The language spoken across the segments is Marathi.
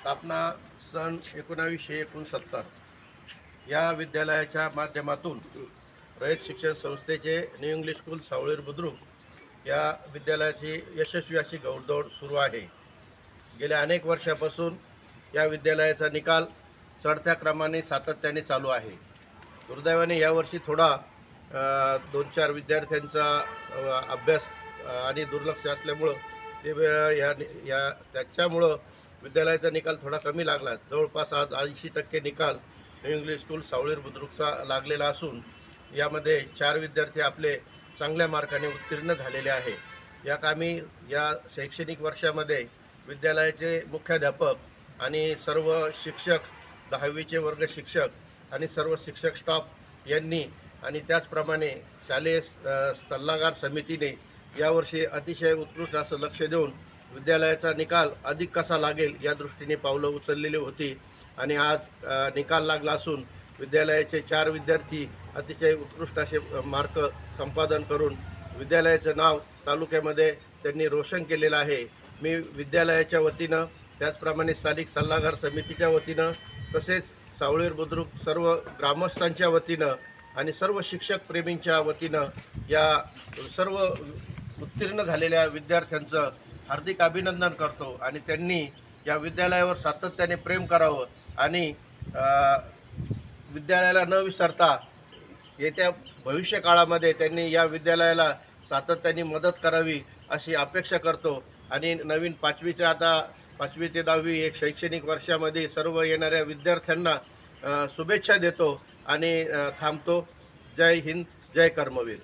स्थापना सन एकोणावीसशे एकोणसत्तर. या विद्यालयाच्या माध्यमातून रयत शिक्षण संस्थेचे new English school Savalir Budruk या विद्यालयाची यशस्वी अशी गौडदौड सुरू आहे. गेल्या अनेक वर्षापासून या विद्यालयाचा निकाल चढत्या क्रमाने सातत्याने चालू आहे. दुर्दैवाने यावर्षी थोडा दोन चार विद्यार्थ्यांचा अभ्यास आणि दुर्लक्ष असल्यामुळं ते या या त्याच्यामुळं विद्यालयाचा निकाल थोडा कमी लागला. जवळपास आज ऐंशी टक्के निकाल न्यू इंग्लिश स्कूल सावळीर बुद्रुकचा लागलेला असून यामध्ये चार विद्यार्थी आपले चांगल्या मार्काने उत्तीर्ण झालेले आहे. या कामी या शैक्षणिक वर्षामध्ये विद्यालयाचे मुख्याध्यापक आणि सर्व शिक्षक दहावीचे वर्ग शिक्षक आणि सर्व शिक्षक स्टाफ यांनी आणि त्याचप्रमाणे शालेय सल्लागार समितीने यावर्षी अतिशय उत्कृष्ट असं लक्ष देऊन विद्यालयाचा निकाल अधिक कसा लागेल या दृष्टीने पावलं उचललेली होती. आणि आज निकाल लागला असून विद्यालयाचे चार विद्यार्थी अतिशय उत्कृष्ट असे मार्क संपादन करून विद्यालयाचं नाव तालुक्यामध्ये त्यांनी रोशन केलेलं आहे. मी विद्यालयाच्या वतीनं त्याचप्रमाणे स्थानिक सल्लागार समितीच्या वतीनं तसेच सावळीर बुद्रुक सर्व ग्रामस्थांच्या वतीनं आणि सर्व शिक्षक प्रेमींच्या वतीनं या सर्व उत्तीर्ण झालेल्या विद्यार्थ्यांचं हार्दिक अभिनंदन करतो आणि त्यांनी या विद्यालयावर सातत्याने प्रेम करावं आणि विद्यालयाला न विसरता येत्या भविष्य काळामध्ये त्यांनी या विद्यालयाला सातत्याने मदत करावी अशी अपेक्षा करतो. आणि नवीन पाचवीच्या आता पाचवी ते दहावी एक शैक्षणिक वर्षामध्ये सर्व येणाऱ्या विद्यार्थ्यांना शुभेच्छा देतो आणि थांबतो. जय हिंद जय कर्मवीर.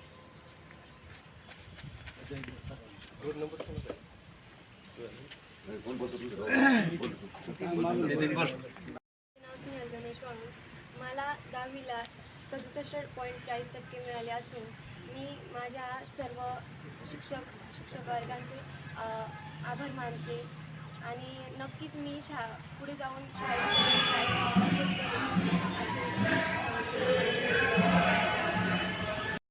मला दहावीला सदुसष्ट पॉईंट चाळीस टक्के मिळाले असून मी माझ्या सर्व शिक्षक शिक्षक वर्गांचे आभार मानते. आणि नक्कीच मी शा पुढे जाऊन शाळेत